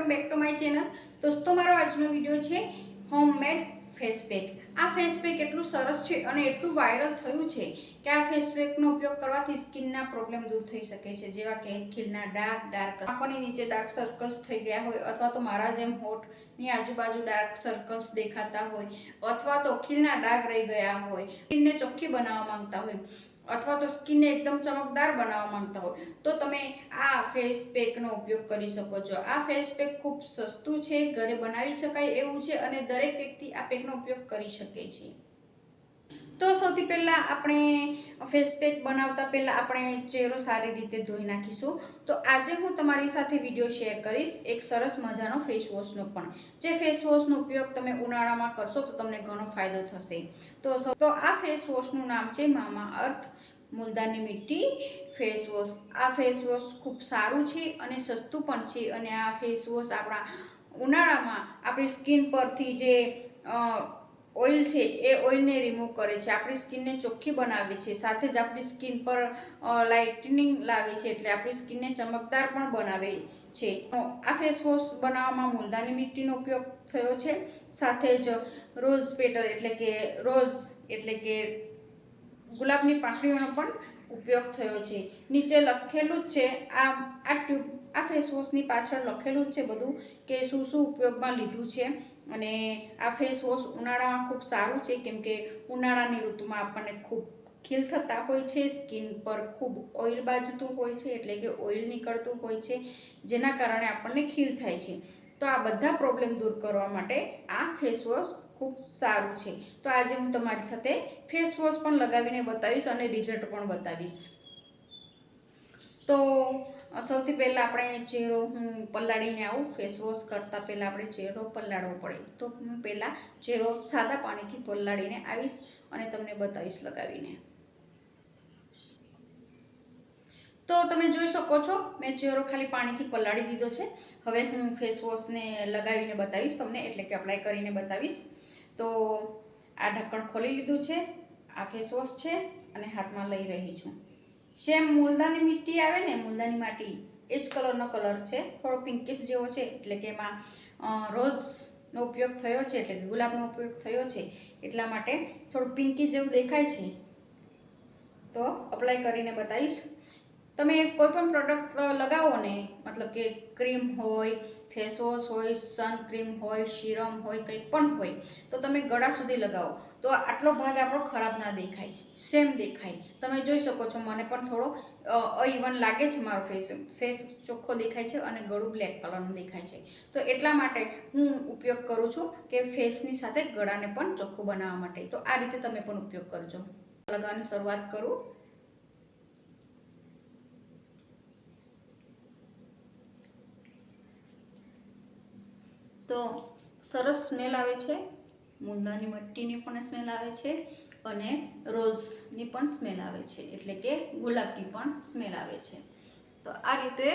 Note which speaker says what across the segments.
Speaker 1: Welcome back to my channel. દોસ્તો, મારો આજનો વીડિયો છે હોમમેડ ફેસ આ ફેસ એટલું સરસ છે અને એટલું વાયરલ થયું છે કે આ ફેસ પેકનો ઉપયોગ કરવાથી સ્કિનના પ્રોબ્લેમ દૂર થઈ શકે છે. જેવા કે ખીલના ડાર્ક ડાર્ક આંખોની નીચે ડાર્ક સર્કલ્સ થઈ ગયા હોય અથવા તો મારા જેમ હોઠની આજુબાજુ ડાર્ક સર્કલ્સ દેખાતા હોય અથવા તો ખીલના ડાઘ રહી ગયા હોય. સ્કિનને ચોખ્ખી બનાવવા માંગતા હોય. અથવા તો સ્કિનને એકદમ ચમકદાર બનાવવા માંગતા હોય, તો તમે આ ફેસ પેકનો ઉપયોગ કરી શકો છો. આ ફેસ પેક ખૂબ સસ્તું છે, ઘરે બનાવી શકાય એવું છે અને દરેક વ્યક્તિ આ પેકનો ઉપયોગ કરી શકે છે. તો સૌથી પહેલાં આપણે ફેસ પેક બનાવતા પહેલાં આપણે ચહેરો સારી રીતે ધોઈ નાખીશું. તો આજે હું તમારી સાથે વીડિયો શેર કરીશ એક સરસ મજાનો ફેસ વોશનો પણ. જે ફેસ વોશનો ઉપયોગ તમે ઉનાળામાં કરશો તો તમને ઘણો ફાયદો થશે. તો તો આ ફેસ વોશનું નામ છે Mamaearth multani mitti face wash આ ફેસ વોશ ખૂબ સારું છે અને સસ્તું પણ છે અને આ ફેસ વોશ આપણા ઉનાળામાં આપણી સ્કિન પરથી જે ઓઇલ છે એ ઓઇલને રિમૂવ કરે છે. આપણી સ્કિનને ચોખ્ખી બનાવે છે. સાથે જ આપણી સ્કિન પર લાઇટનિંગ લાવે છે એટલે આપણી સ્કિનને ચમકદાર પણ બનાવે છે. આ ફેસ વોશ બનાવવામાં મુલતાની મીઠીનો ઉપયોગ થયો છે. સાથે જ રોઝ પેટલ એટલે કે રોઝ એટલે કે ગુલાબની પાંખડીઓનો પણ ઉપયોગ થયો છે. નીચે લખેલું જ છે, આ આ ટ્યુબ આ ફેસવોશની પાછળ લખેલું જ છે બધું કે શું શું ઉપયોગમાં લીધું છે. અને આ ફેસવોશ ઉનાળામાં ખૂબ સારું છે, કેમ કે ઉનાળાની ઋતુમાં આપણને ખૂબ ખીલ થતા હોય છે, સ્કિન પર ખૂબ ઓઇલ બાજતું હોય છે, એટલે કે ઓઇલ નીકળતું હોય છે, જેના કારણે આપણને ખીલ થાય છે. તો આ બધા પ્રોબ્લેમ દૂર કરવા માટે આ ફેસવોશ ખૂબ સારું છે. તો આજે હું તમારી સાથે ફેસવોશ પણ લગાવીને બતાવીશ અને રિઝલ્ટ પણ બતાવીશ. તો સૌથી પહેલાં આપણે ચહેરો હું પલાળીને આવું ફેસવોશ કરતાં પહેલાં આપણે ચહેરો પલાળવો પડે. તો હું પહેલાં ચહેરો સાદા પાણીથી પલાળીને આવીશ અને તમને બતાવીશ લગાવીને. તો તમે જોઈ શકો છો, મેં ચહેરો ખાલી પાણીથી પલાળી દીધો છે. હવે હું ફેસ વોશને લગાવીને બતાવીશ તમને, એટલે કે અપ્લાય કરીને બતાવીશ. તો આ ઢક્કણ ખોલી લીધું છે, આ ફેસ વોશ છે, અને હાથમાં લઈ રહી છું. સેમ મૂલદાની મીઠી આવે ને મૂલદાની માટી, એ જ કલરનો કલર છે. થોડો પિંકિશ જેવો છે, એટલે કે એમાં રોઝનો ઉપયોગ થયો છે, એટલે ગુલાબનો ઉપયોગ થયો છે. એટલા માટે થોડું પિંકી જેવું દેખાય છે. તો અપ્લાય કરીને બતાવીશ. તમે કોઈ પણ પ્રોડક્ટ લગાવો ને, મતલબ કે ક્રીમ હોય ફેસ વોશ હોય સનક્રીમ હોય સિરમ હોય, કંઈ પણ હોય, તો તમે ગળા સુધી લગાવો. તો આટલો ભાગ આપણો ખરાબ ના દેખાય. સેમ દેખાય. તમે જોઈ શકો છો, મને પણ થોડો અઇવન લાગે છે મારો ફેસ ફેસ ચોખ્ખો દેખાય છે અને ગળું બ્લેક કલરનું દેખાય છે. તો એટલા માટે હું ઉપયોગ કરું છું કે ફેસની સાથે ગળાને પણ ચોખ્ખું બનાવવા માટે. તો આ રીતે તમે પણ ઉપયોગ કરજો. લગાવવાની શરૂઆત કરું. તો સરસ સ્મેલ આવે છે. મુંદાની મટ્ટીની પણ સ્મેલ આવે છે. અને રોઝની પણ સ્મેલ આવે છે, એટલે કે ગુલાબની પણ સ્મેલ આવે છે. તો આ રીતે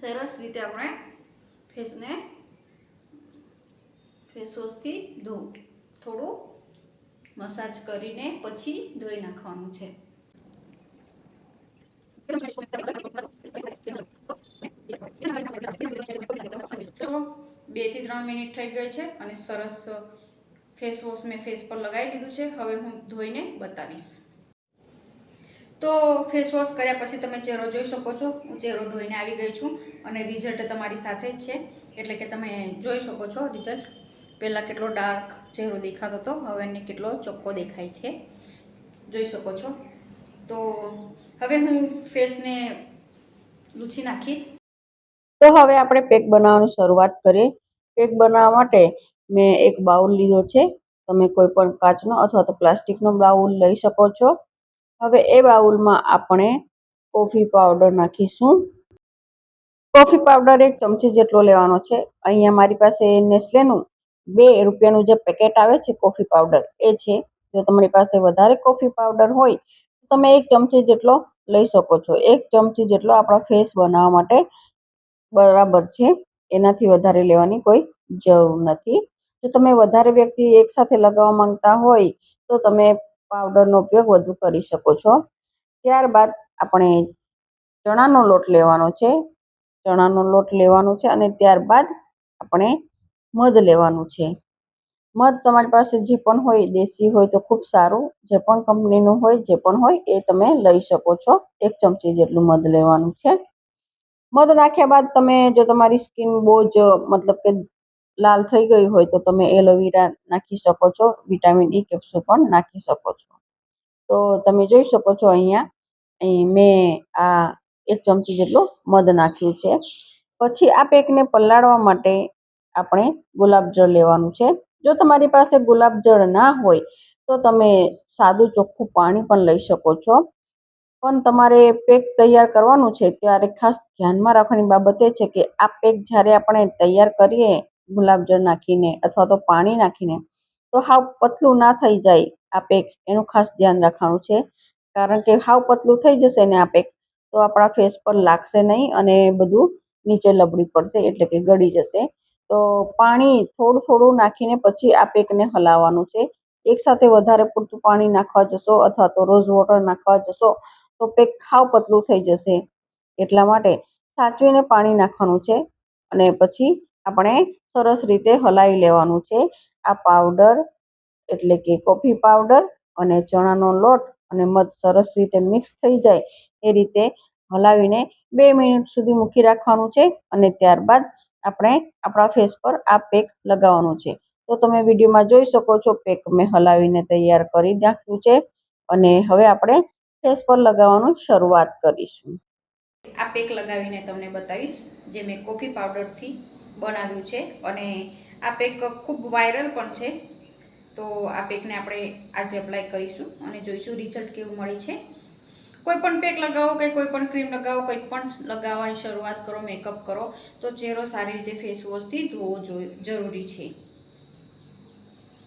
Speaker 1: સરસ રીતે આપણે ફેસને ફેસ વોશથી ધોવું. થોડું મસાજ કરીને પછી ધોઈ નાખવાનું છે. બેથી ત્રણ મિનિટ થઈ ગઈ છે અને સરસ ફેસ વોશ મેં ફેસ પર લગાવી દીધું છે. હવે હું ધોઈને બતાવીશ. તો ફેસ વોશ કર્યા પછી તમે ચહેરો જોઈ શકો છો. હું ચહેરો ધોઈને આવી ગઈ છું અને રિઝલ્ટ તમારી સાથે જ છે. એટલે કે તમે જોઈ શકો છો રિઝલ્ટ. પહેલાં કેટલો ડાર્ક ચહેરો દેખાતો હતો. હવે કેટલો ચોખ્ખો દેખાય છે. જોઈ શકો છો. તો હવે હું ફેસને લૂછી નાખીશ.
Speaker 2: તો હવે આપણે પેક બનાવવાની શરૂઆત કરીએ. પેક બનાવવા માટે મેં એક બાઉલ લીધો છે. તમે કોઈ પણ કાચનો અથવા તો પ્લાસ્ટિકનો બાઉલ લઈ શકો છો. હવે એ બાઉલમાં આપણે કોફી પાવડર નાખીશું. કોફી પાવડર એક ચમચી જેટલો લેવાનો છે. અહીંયા મારી પાસે નેસ્લેનું બે રૂપિયાનું જે પેકેટ આવે છે કોફી પાવડર, એ છે. જો તમારી પાસે વધારે કોફી પાવડર હોય, તો તમે એક ચમચી જેટલો લઈ શકો છો. એક ચમચી જેટલો આપણા ફેસ બનાવવા માટે બરાબર છે. એનાથી વધારે લેવાની કોઈ જરૂર નથી. જો તમે વધારે વ્યક્તિ એકસાથે લગાવવા માંગતા હોય, તો તમે પાવડરનો ઉપયોગ વધુ કરી શકો છો. ત્યારબાદ આપણે ચણાનો લોટ લેવાનો છે. ચણાનો લોટ લેવાનો છે અને ત્યારબાદ આપણે મધ લેવાનું છે. મધ તમારી પાસે જે પણ હોય, દેશી હોય તો ખૂબ સારું. જે પણ કંપનીનું હોય, જે પણ હોય, એ તમે લઈ શકો છો. એક ચમચી જેટલું મધ લેવાનું છે. મધ નાખ્યા બાદ તમે જો તમારી સ્કિન બહુ જ, મતલબ કે લાલ થઈ ગઈ હોય તો તમે એલોવેરા નાખી શકો છો, વિટામિન ઈ કેપ્સ્યુલ પણ નાખી શકો છો. તો તમે જોઈ શકો છો અહીંયા, અહીં મેં આ એક ચમચી જેટલું મધ નાખ્યું છે. પછી આ પેકને પલાળવા માટે આપણે ગુલાબજળ લેવાનું છે. જો તમારી પાસે ગુલાબજળ ના હોય તો તમે સાદું ચોખ્ખું પાણી પણ લઈ શકો છો. પણ તમારે પેક તૈયાર કરવાનું છે, ત્યારે ખાસ ધ્યાનમાં રાખવાની બાબત એ છે કે આ પેક જ્યારે આપણે તૈયાર કરીએ ગુલાબજળ નાખીને અથવા તો પાણી નાખીને તો હાવ પતલું ના થઈ જાય આ પેક. એનું ખાસ ધ્યાન રાખવાનું છે. કારણ કે હાવ પતલું થઈ જશે ને આ પેક, તો આપણા ફેસ પર લાગશે નહીં અને બધું નીચે લબડી પડશે એટલે કે ગળી જશે. તો પાણી થોડું થોડું નાખીને પછી આ પેકને હલાવવાનું છે. એકસાથે વધારે પૂરતું પાણી નાખવા જશો અથવા તો રોઝ વોટર નાખવા જશો તો પેક ખાવ પતલું થઈ જશે. એટલા માટે સાચવીને પાણી નાખવાનું છે અને પછી આપણે સરસ રીતે હલાવી લેવાનું છે. આ પાવડર એટલે કે કોફી પાવડર અને ચણાનો લોટ અને મધ સરસ રીતે મિક્સ થઈ જાય એ રીતે હલાવીને બે મિનિટ સુધી મૂકી રાખવાનું છે અને ત્યારબાદ આપણે આપણા ફેસ પર આ પેક લગાવવાનું છે. તો તમે વિડીયોમાં જોઈ શકો છો, પેક મેં હલાવીને તૈયાર કરી નાખ્યું છે અને હવે આપણે ફેસ પર લગાવવાનું શરૂઆત કરીશું.
Speaker 1: આ પેક લગાવીને તમને બતાવીશ, જે મેં કોફી પાવડરથી બનાવ્યું છે અને આ પેક ખૂબ વાયરલ પણ છે. તો આ પેકને આપણે આજે એપ્લાય કરીશું અને જોઈશું રિઝલ્ટ કેવું મળે છે. કોઈ પણ પેક લગાવો કે કોઈ પણ ક્રીમ લગાવો, કોઈ પણ લગાવવાની શરૂઆત કરો, મેકઅપ કરો, તો ચહેરો સારી રીતે ફેસ વોશથી ધોવો જરૂરી છે.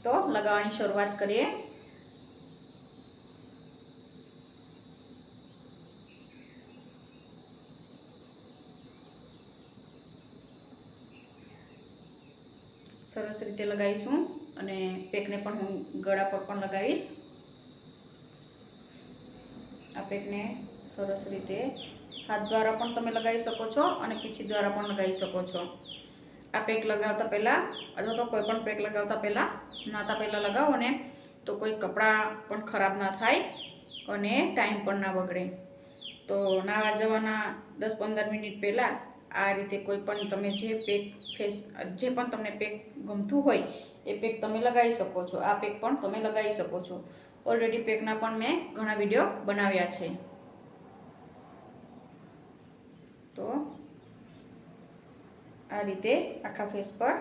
Speaker 1: તો લગાવવાની શરૂઆત કરીએ. સરસ રીતે લગાવીશું અને પેકને પણ હું ગળા પર પણ લગાવીશ. આ પેકને સરસ રીતે હાથ દ્વારા પણ તમે લગાવી શકો છો અને પીછી દ્વારા પણ લગાવી શકો છો. આ પેક લગાવતા પહેલાં અથવા તો કોઈ પણ પેક લગાવતા પહેલાં નાતા પહેલાં લગાવો ને તો કોઈ કપડાં પણ ખરાબ ના થાય અને ટાઈમ પણ ના બગડે. તો નાવા જવાના દસ પંદર મિનિટ પહેલાં આ રીતે કોઈ પણ તમે જે પેક ફેસ, જે પણ તમને પેક ગમતું હોય, એ પેક તમે લગાવી શકો છો. આ પેક પણ તમે લગાવી શકો છો. ઓલરેડી પેકના પણ મેં ઘણા વીડિયો બનાવ્યા છે. તો આ રીતે આખા ફેસ પર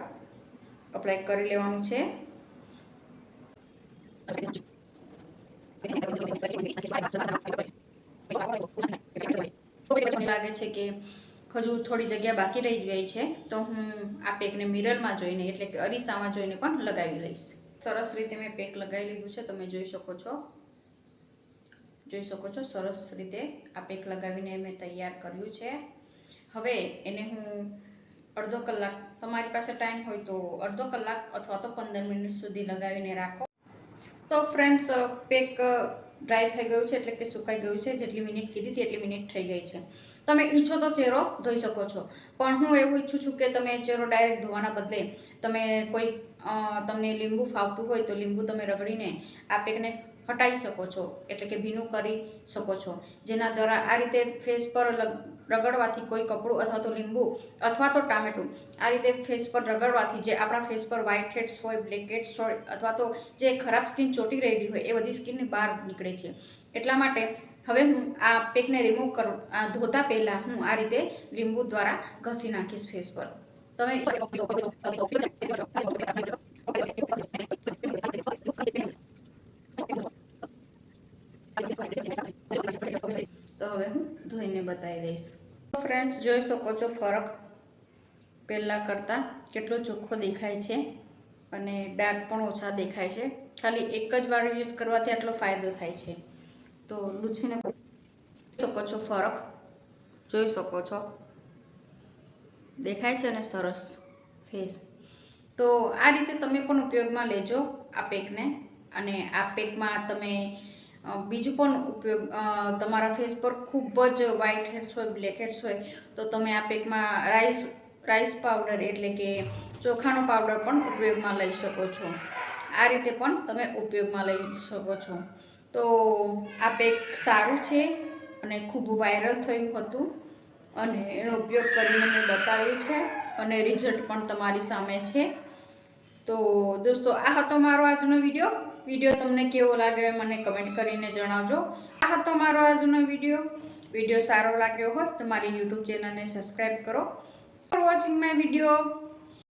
Speaker 1: અપ્લાય કરી લેવાનું છે. લાગે છે કે હજુ થોડી જગ્યા બાકી રહી ગઈ છે, તો હું આ પેકને મિરરમાં જોઈને, એટલે કે અરીસામાં જોઈને પણ લગાવી લઈશ. સરસ રીતે મેં પેક લગાવી લીધું છે, તમે જોઈ શકો છો. જોઈ શકો છો, સરસ રીતે આ પેક લગાવીને મેં તૈયાર કર્યું છે. હવે એને હું અડધો કલાક, તમારી પાસે ટાઈમ હોય તો અડધો કલાક અથવા તો પંદર મિનિટ સુધી લગાવીને રાખો. તો ફ્રેન્ડ્સ, પેક ડ્રાય થઈ ગયું છે, એટલે કે સુકાઈ ગયું છે, જેટલી મિનિટ કીધી હતી એટલી મિનિટ થઈ ગઈ છે. તમે ઈચ્છો તો ચહેરો ધોઈ શકો છો. પણ હું એવું ઈચ્છું છું કે તમે ચહેરો ડાયરેક્ટ ધોવાના બદલે તમે કોઈ તમને લીંબુ ફાવતું હોય તો લીંબુ તમે રગડીને આ પેકને હટાવી શકો છો. એટલે કે ભીનું કરી શકો છો. જેના દ્વારા આ રીતે ફેસ પર રગડવાથી કોઈ કપડું અથવા તો લીંબુ અથવા તો ટામેટું આ રીતે ફેસ પર રગડવાથી જે આપણા ફેસ પર વ્હાઇટ હેડ્સ હોય, બ્લેક હેડ્સ હોય અથવા તો જે ખરાબ સ્કિન ચોટી રહેલી હોય એ બધી સ્કિન બહાર નીકળે છે. એટલા માટે હવે હું આ પેકને રિમૂવ કરું. આ ધોતા પહેલાં હું આ રીતે લીંબુ દ્વારા ઘસી નાખીશ ફેસ પર. તમે તો હવે હું ધોઈને બતાવી દઈશ. તો ફ્રેન્ડ્સ જોઈ શકો છો ફરક. પહેલાં કરતાં કેટલો ચોખ્ખો દેખાય છે અને ડાઘ પણ ઓછા દેખાય છે. ખાલી એક જ વાર યુઝ કરવાથી આટલો ફાયદો થાય છે. તો લૂછીને શકો છો ફરક. જોઈ શકો છો. દેખાય છે ને સરસ ફેસ તો આ રીતે તમે પણ ઉપયોગમાં લેજો આ પેકને. અને આ પેકમાં તમે બીજું પણ ઉપયોગ તમારા ફેસ પર ખૂબ જ વ્હાઇટ હેડ્સ હોય બ્લેક હેડ્સ હોય, તો તમે આ પેકમાં રાઈસ રાઈસ પાવડર એટલે કે ચોખાનો પાવડર પણ ઉપયોગમાં લઈ શકો છો. આ રીતે પણ તમે ઉપયોગમાં લઈ શકો છો. તો આ પેક સારું છે અને ખૂબ વાયરલ થયું હતું. અને એનો ઉપયોગ કરીને મેં બતાવ્યું છે અને રિઝલ્ટ પણ તમારી સામે છે. તો દોસ્તો, આ હતો મારો આજનો વીડિયો વીડિયો તમને કેવો લાગ્યો મને કમેન્ટ કરીને જણાવજો. આ હતો મારો આજનો વીડિયો વીડિયો સારો લાગ્યો હોય તો મારી યુટ્યુબ ચેનલને સબસ્ક્રાઈબ કરો. For watching my video